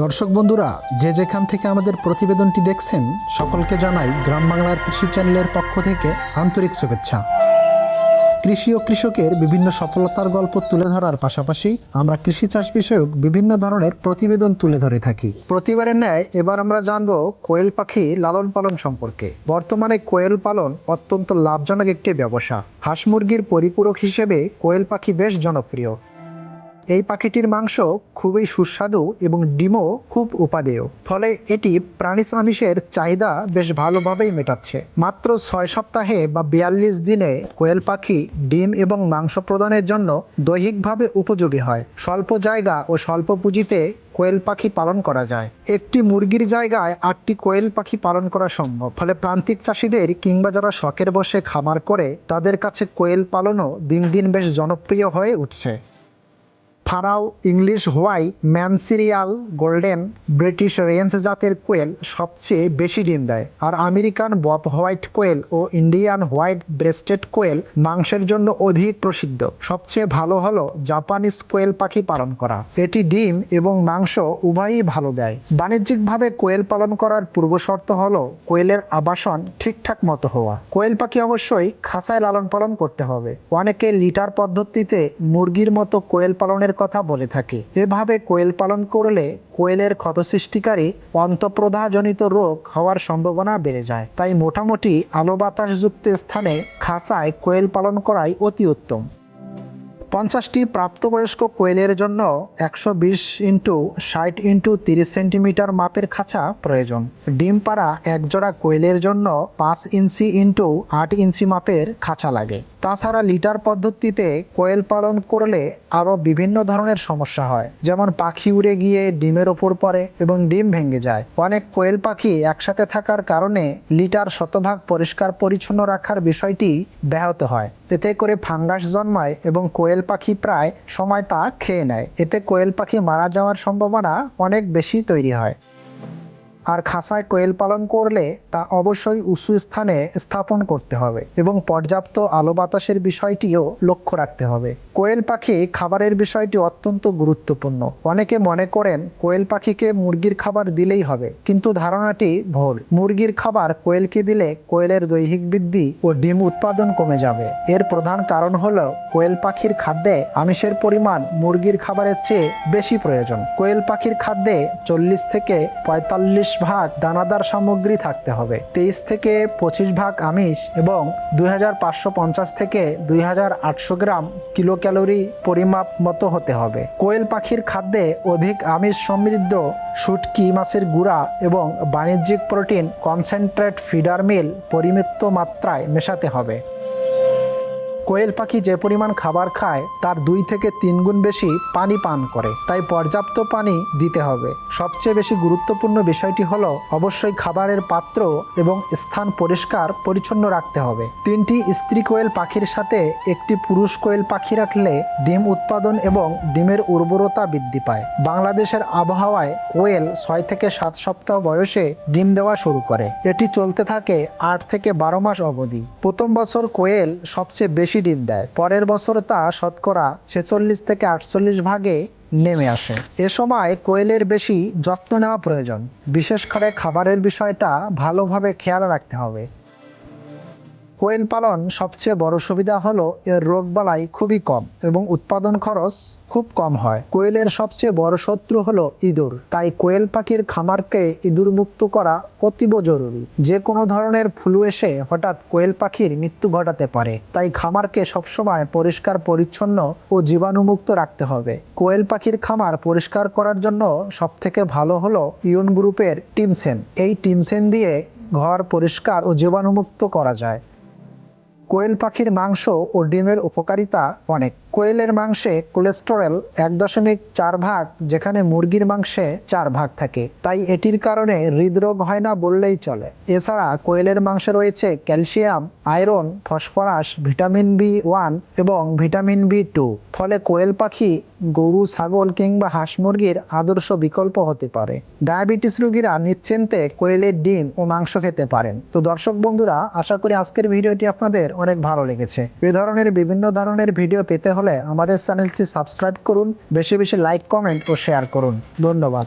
দর্শক বন্ধুরা, যে যেখান থেকে আমাদের প্রতিবেদনটি দেখছেন, সকলকে জানাই গ্রাম বাংলার কৃষি চ্যানেলের পক্ষ থেকে আন্তরিক শুভেচ্ছা। কৃষি ও কৃষকের বিভিন্ন সফলতার গল্প তুলে ধরার পাশাপাশি আমরা কৃষি চাষ বিষয়ক বিভিন্ন ধরনের প্রতিবেদন তুলে ধরে থাকি। প্রতিবারের ন্যায় এবার আমরা জানব কোয়েল পাখি লালন পালন সম্পর্কে। বর্তমানে কোয়েল পালন অত্যন্ত লাভজনক একটি ব্যবসা। হাঁস মুরগির পরিপূরক হিসেবে কোয়েল পাখি বেশ জনপ্রিয়। এই পাখিটির মাংস খুবই সুস্বাদু এবং ডিমও খুব উপাদেয়। ফলে এটি প্রাণী আমিষের চাহিদা বেশ ভালোভাবেই মেটাচ্ছে। মাত্র ছয় সপ্তাহে বা বিয়াল্লিশ দিনে কোয়েল পাখি ডিম এবং মাংস প্রদানের জন্য দৈহিকভাবে উপযোগী হয়। স্বল্প জায়গা ও স্বল্প পুঁজিতে কোয়েল পাখি পালন করা যায়। একটি মুরগির জায়গায় আটটি কোয়েল পাখি পালন করা সম্ভব। ফলে প্রান্তিক চাষিদের কিংবা যারা শখের বসে খামার করে, তাদের কাছে কোয়েল পালনও দিন দিন বেশ জনপ্রিয় হয়ে উঠছে। Pharaoh English white Manchurian golden British range জাতের কোয়েল সবচেয়ে বেশি ডিম দেয়। আর আমেরিকান বব হোয়াইট কোয়েল ও ইন্ডিয়ান হোয়াইট ব্রেস্টেড কোয়েল মাংসের জন্য অধিক প্রসিদ্ধ। সবচেয়ে ভালো হলো জাপানিজ কোয়েল পাখি পালন করা। এটি ডিম এবং মাংস উভয়ই ভালো দেয়। বাণিজ্যিকভাবে কোয়েল পালন করার পূর্বশর্ত হলো কোয়েলের আবাসন ঠিকঠাক মতো হওয়া। কোয়েল পাখি অবশ্যই খাঁচায় লালন পালন করতে হবে। অনেকে লিটার পদ্ধতিতে মুরগির মতো কোয়েল পালনের কথা বলে থাকে। এভাবে কোয়েল পালন করলে কোয়েলের ক্ষত সৃষ্টিকারী অন্তঃপ্রধাজনিত রোগ হওয়ার সম্ভাবনা বেড়ে যায়। তাই মোটামুটি আলো বাতাসযুক্ত স্থানে খাঁচায় কোয়েল পালন করাই অতি উত্তম। পঞ্চাশটি প্রাপ্তবয়স্ক কোয়েলের জন্য একশো বিশ ইন্টু ষাট ইন্টু তিরিশ সেন্টিমিটার মাপের খাঁচা প্রয়োজন। ডিম পাড়া একজোড়া কোয়েলের জন্য পাঁচ ইঞ্চি ইন্টু আট ইঞ্চি মাপের খাঁচা লাগে। তাছাড়া লিটার পদ্ধতিতে কোয়েল পালন করলে আরও বিভিন্ন ধরনের সমস্যা হয়, যেমন পাখি উড়ে গিয়ে ডিমের ওপর পড়ে এবং ডিম ভেঙে যায়। অনেক কোয়েল পাখি একসাথে থাকার কারণে লিটার শতভাগ পরিষ্কার পরিচ্ছন্ন রাখার বিষয়টি ব্যাহত হয়। এতে করে ফাঙ্গাস জন্মায় এবং কোয়েল পাখি প্রায় সময় তা খেয়ে নেয়। এতে কোয়েল পাখি মারা যাওয়ার সম্ভাবনা অনেক বেশি তৈরি হয়। আর খাসায় কোয়েল পালন করলে তা অবশ্যই উঁচু স্থানে স্থাপন করতে হবে এবং পর্যাপ্ত আলো বাতাসের বিষয়টিও লক্ষ্য রাখতে হবে। কোয়েল পাখি খাবারের বিষয়টি অত্যন্ত গুরুত্বপূর্ণ। অনেকে মনে করেন কোয়েল পাখিকে মুরগির খাবার দিলেই হবে, কিন্তু ধারণাটি ভুল। মুরগির খাবার কোয়েলকে দিলে কোয়েলের দৈহিক বৃদ্ধি ও ডিম উৎপাদন কমে যাবে। এর প্রধান কারণ হল কোয়েল পাখির খাদ্যে আমিষের পরিমাণ মুরগির খাবারের চেয়ে বেশি প্রয়োজন। কোয়েল পাখির খাদ্যে চল্লিশ থেকে পঁয়তাল্লিশ ভাগ দানাদার সামগ্রী থাকতে হবে। তেইশ থেকে পঁচিশ ভাগ আমিষ এবং দুই হাজার পাঁচশো পঞ্চাশ থেকে দুই হাজার আটশো গ্রাম কিলো ক্যালোরি পরিমাপ মতো হতে হবে। কোয়েল পাখির খাদ্যে অধিক আমিষ সমৃদ্ধ, শুটকি মাছের গুঁড়া এবং বাণিজ্যিক প্রোটিন কনসেন্ট্রেট ফিডার মিল পরিমিত মাত্রায় মেশাতে হবে। কোয়েল পাখি যে পরিমাণ খাবার খায়, তার দুই থেকে তিন গুণ বেশি পানি পান করে। তাই পর্যাপ্ত পানি দিতে হবে। সবচেয়ে বেশি গুরুত্বপূর্ণ বিষয়টি হলো, অবশ্যই খাবারের পাত্র এবং স্থান পরিষ্কার, পরিচ্ছন্ন রাখতে হবে। তিনটি স্ত্রী কোয়েল পাখির সাথে একটি পুরুষ কোয়েল পাখি রাখলে ডিম উৎপাদন এবং ডিমের উর্বরতা বৃদ্ধি পায়। বাংলাদেশের আবহাওয়ায় কোয়েল ছয় থেকে সাত সপ্তাহ বয়সে ডিম দেওয়া শুরু করে। এটি চলতে থাকে আট থেকে বারো মাস অবধি। প্রথম বছর কোয়েল সবচেয়ে বেশি ডিম দেয়। পরের বছর তা শতকরা ছেচল্লিশ থেকে আটচল্লিশ ভাগে নেমে আসে। এ সময় কোয়েলের বেশি যত্ন নেওয়া প্রয়োজন। বিশেষ করে খাবারের বিষয়টা ভালোভাবে খেয়াল রাখতে হবে। কোয়েল পালন সবচেয়ে বড় সুবিধা হলো এর রোগবালাই খুবই কম এবং উৎপাদন খরচ খুব কম হয়। কোয়েলের সবচেয়ে বড় শত্রু হলো ইঁদুর। তাই কোয়েল পাখির খামারকে ইঁদুর মুক্ত করা অতীব জরুরি। যে কোনো ধরনের ফ্লু এসে হঠাৎ কোয়েল পাখির মৃত্যু ঘটাতে পারে। তাই খামারকে সবসময় পরিষ্কার, পরিচ্ছন্ন ও জীবাণুমুক্ত রাখতে হবে। কোয়েল পাখির খামার পরিষ্কার করার জন্য সবথেকে ভালো হলো ইউন গ্রুপের টিমসেন। এই টিমসেন দিয়ে ঘর পরিষ্কার ও জীবাণুমুক্ত করা যায়। কোয়েল পাখির মাংস ও ডিমের উপকারিতা অনেক। কোয়েলের মাংসে কোলেস্টেরল এক দশমিক চার ভাগ, যেখানে মুরগির মাংসে চার ভাগ থাকে। তাই এটির কারণে হৃদরোগ হয় না বললেই চলে। এছাড়া কোয়েলের মাংসে রয়েছে calcium, iron, phosphorus, vitamin B one এবং ভিটামিন বি টু। ফলে কোয়েল পাখি, গরু, ছাগল কিংবা হাঁস মুরগির আদর্শ বিকল্প হতে পারে। ডায়াবেটিস রোগীরা নিশ্চিন্তে কোয়েলের ডিম ও মাংস খেতে পারেন। তো দর্শক বন্ধুরা, আশা করি আজকের ভিডিওটি আপনাদের অনেক ভালো লেগেছে। এ ধরনের বিভিন্ন ধরনের ভিডিও পেতে হলে আমাদের চ্যানেলটি সাবস্ক্রাইব করুন বেশি বেশি লাইক কমেন্ট ও শেয়ার করুন। ধন্যবাদ।